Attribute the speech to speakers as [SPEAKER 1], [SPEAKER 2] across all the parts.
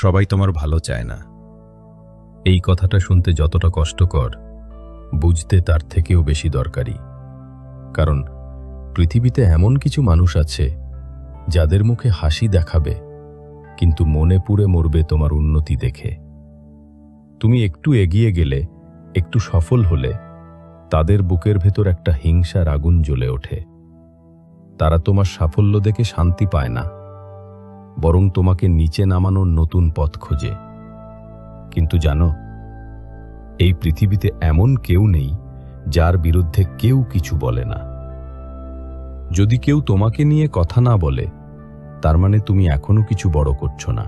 [SPEAKER 1] সবাই তোমার ভালো চায় না। এই কথাটা শুনতে যতটা কষ্টকর, বুঝতে তার থেকেও বেশি দরকারি। কারণ পৃথিবীতে এমন কিছু মানুষ আছে, যাদের মুখে হাসি দেখাবে, কিন্তু মনে পুড়ে মরবে তোমার উন্নতি দেখে। তুমি একটু এগিয়ে গেলে, একটু সফল হলে, তাদের বুকের ভেতর একটা হিংসার আগুন জ্বলে ওঠে। তারা তোমার সাফল্য দেখে শান্তি পায় না। বরং তোমাকে নিচে নামানোর নতুন পথ খোঁজে। কিন্তু জানো, এই পৃথিবীতে এমন কেউ নেই যার বিরুদ্ধে কেউ কিছু বলে না। যদি কেউ তোমাকে নিয়ে কথা না বলে, তার মানে তুমি এখনও কিছু বড় করছ না।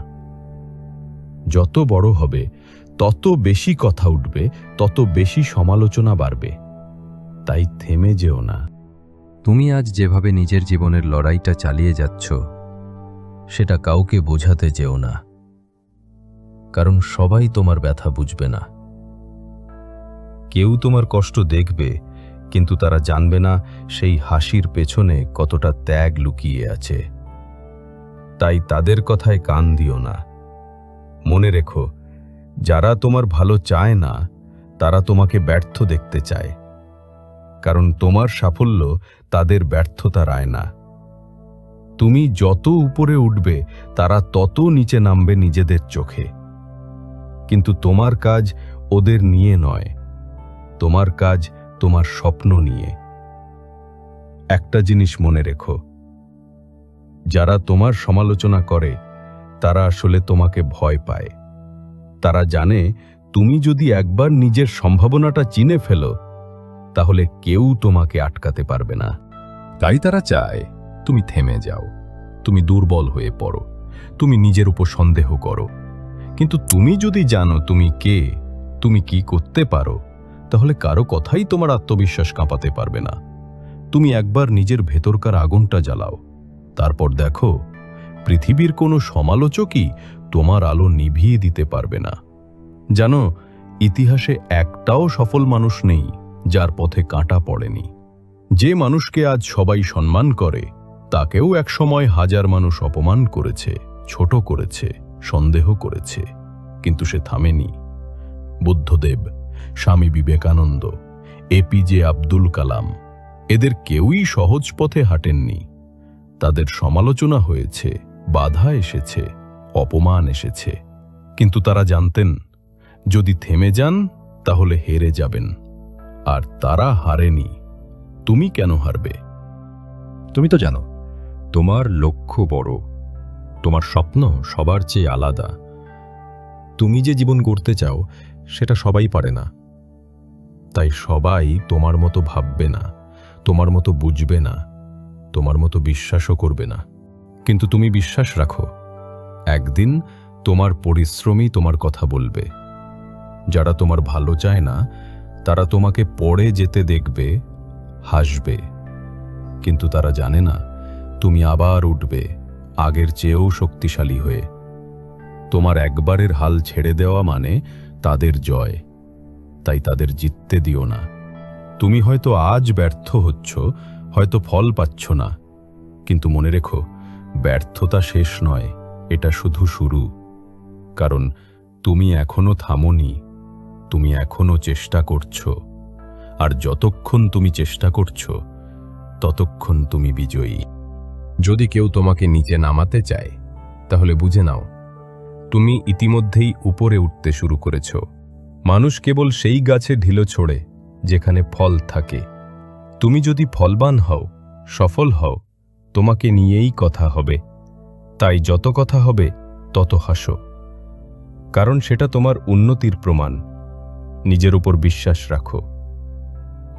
[SPEAKER 1] যত বড় হবে, তত বেশি কথা উঠবে, তত বেশি সমালোচনা বাড়বে। তাই থেমে যেও না। তুমি আজ যেভাবে নিজের জীবনের লড়াইটা চালিয়ে যাচ্ছ সেটা কাউকে বোঝাতে যেও না। কারণ সবাই তোমার ব্যথা বুঝবে না। কেউ তোমার কষ্ট দেখবে, কিন্তু তারা জানবে না সেই হাসির পেছনে কতটা ত্যাগ লুকিয়ে আছে। তাই তাদের কথায় কান দিও না। মনে রেখো, যারা তোমার ভালো চায় না, তারা তোমাকে ব্যর্থ দেখতে চায়। কারণ তোমার সাফল্য তাদের ব্যর্থতা রায় না তুমি যত উপরে উঠবে, তারা তত নিচে নামবে নিজেদের চোখে। কিন্তু তোমার কাজ ওদের নিয়ে নয়। তোমার কাজ তোমার স্বপ্ন নিয়ে। একটা জিনিস মনে রেখো। যারা তোমার সমালোচনা করে, তারা আসলে তোমাকে ভয় পায়। তারা জানে, তুমি যদি একবার নিজের সম্ভাবনাটা চিনে ফেলো, তাহলে কেউ তোমাকে আটকাতে পারবে না। তাই তারা চায়। তুমি থেমে যাও। তুমি দুর্বল হয়ে পড়ো। তুমি নিজের উপর সন্দেহ করো। কিন্তু তুমি যদি জানো তুমি কে, তুমি কি করতে পারো, তাহলে কারও কথাই তোমার আত্মবিশ্বাস কাঁপাতে পারবে না। তুমি একবার নিজের ভেতরকার আগুনটা জ্বালাও। তারপর দেখো, পৃথিবীর কোনো সমালোচকই তোমার আলো নিভিয়ে দিতে পারবে না। জানো, ইতিহাসে একটাও সফল মানুষ নেই যার পথে কাঁটা পড়েনি। যে মানুষকে আজ সবাই সম্মান করে তাকেও একসময় হাজার মানুষ অপমান করেছে, ছোট করেছে, সন্দেহ করেছে। কিন্তু সে থামেনি। বুদ্ধদেব, স্বামী বিবেকানন্দ এপিজে আব্দুল কালাম, এদের কেউই সহজ পথে হাঁটেননি। তাদের সমালোচনা হয়েছে, বাধা এসেছে, অপমান এসেছে। কিন্তু তারা জানতেন, যদি থেমে যান, তাহলে হেরে যাবেন। আর তারা হারেনি। তুমি কেন হারবে? তুমি তো জানো তোমার লক্ষ্য বড়। তোমার স্বপ্ন সবার চেয়ে আলাদা। তুমি যে জীবন গড়তে চাও, সেটা সবাই পারে না। তাই সবাই তোমার মতো ভাববে না, তোমার মতো বুঝবে না, তোমার মতো বিশ্বাসও করবে না। কিন্তু তুমি বিশ্বাস রাখো। একদিন তোমার পরিশ্রমই তোমার কথা বলবে। যারা তোমার ভালো চায় না, তারা তোমাকে পড়ে যেতে দেখবে, হাসবে। কিন্তু তারা জানে না তুমি আবার উঠবে, আগের চেয়েও শক্তিশালী হয়ে। তোমার একবারের হাল ছেড়ে দেওয়া মানে তাদের জয়। তাই তাদের জিততে দিও না। তুমি হয়তো আজ ব্যর্থ হচ্ছ, হয়তো ফল পাচ্ছ না। কিন্তু মনে রেখো, ব্যর্থতা শেষ নয়, এটা শুধু শুরু। কারণ তুমি এখনও থামোনি, তুমি এখনও চেষ্টা করছ। আর যতক্ষণ তুমি চেষ্টা করছ, ততক্ষণ তুমি বিজয়ী। যদি কেউ তোমাকে নিচে নামাতে চায়, তাহলে বুঝে নাও, তুমি ইতিমধ্যেই উপরে উঠতে শুরু করেছ। মানুষ কেবল সেই গাছে ঢিলো ছোড়ে, যেখানে ফল থাকে। তুমি যদি ফলবান হও, সফল হও, তোমাকে নিয়েই কথা হবে। তাই যত কথা হবে, তত হাসো। কারণ সেটা তোমার উন্নতির প্রমাণ। নিজের উপর বিশ্বাস রাখো।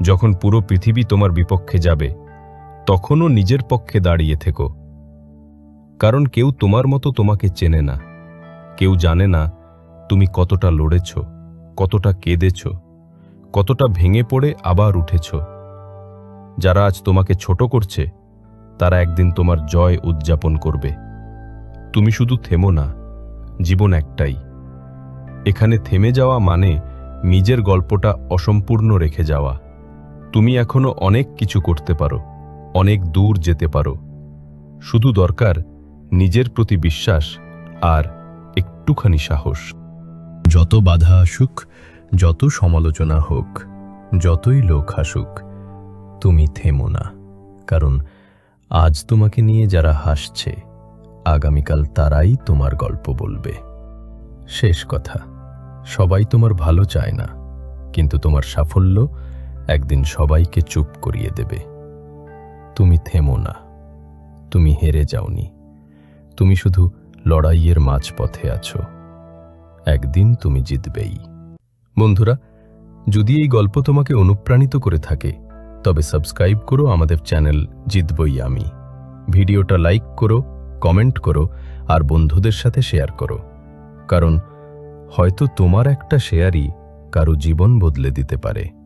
[SPEAKER 1] যখন পুরো পৃথিবী তোমার বিপক্ষে যাবে তখনও নিজের পক্ষে দাঁড়িয়ে থেকো। কারণ কেউ তোমার মতো তোমাকে চেনে না। কেউ জানে না তুমি কতটা লড়েছ, কতটা কেঁদেছ, কতটা ভেঙে পড়ে আবার উঠেছ। যারা আজ তোমাকে ছোট করছে, তারা একদিন তোমার জয় উদযাপন করবে। তুমি শুধু থেমো না, জীবন একটাই। এখানে থেমে যাওয়া মানে নিজের গল্পটা অসম্পূর্ণ রেখে যাওয়া। তুমি এখনও অনেক কিছু করতে পারো। অনেক দূর যেতে পারো। শুধু দরকার নিজের প্রতি বিশ্বাস আর একটুখানি সাহস। যত বাধা আসুক, যত সমালোচনা হোক, যতই লোক হাসুক, তুমি থেমো না। কারণ আজ তোমাকে নিয়ে যারা হাসছে, আগামীকাল তারাই তোমার গল্প বলবে। শেষ কথা, সবাই তোমার ভালো চায় না, কিন্তু তোমার সাফল্য একদিন সবাইকে চুপ করিয়ে দেবে। তুমি থেমো না। তুমি হেরে যাওনি। তুমি শুধু লড়াইয়ের মাঝপথে আছো। একদিন তুমি জিতবেই। বন্ধুরা, যদি এই গল্প তোমাকে অনুপ্রাণিত করে থাকে, তবে সাবস্ক্রাইব করো আমাদের চ্যানেল জিতবই আমি। ভিডিওটা লাইক করো, কমেন্ট করো, আর বন্ধুদের সাথে শেয়ার করো। কারণ হয়তো তোমার একটা শেয়ারই কারও জীবন বদলে দিতে পারে।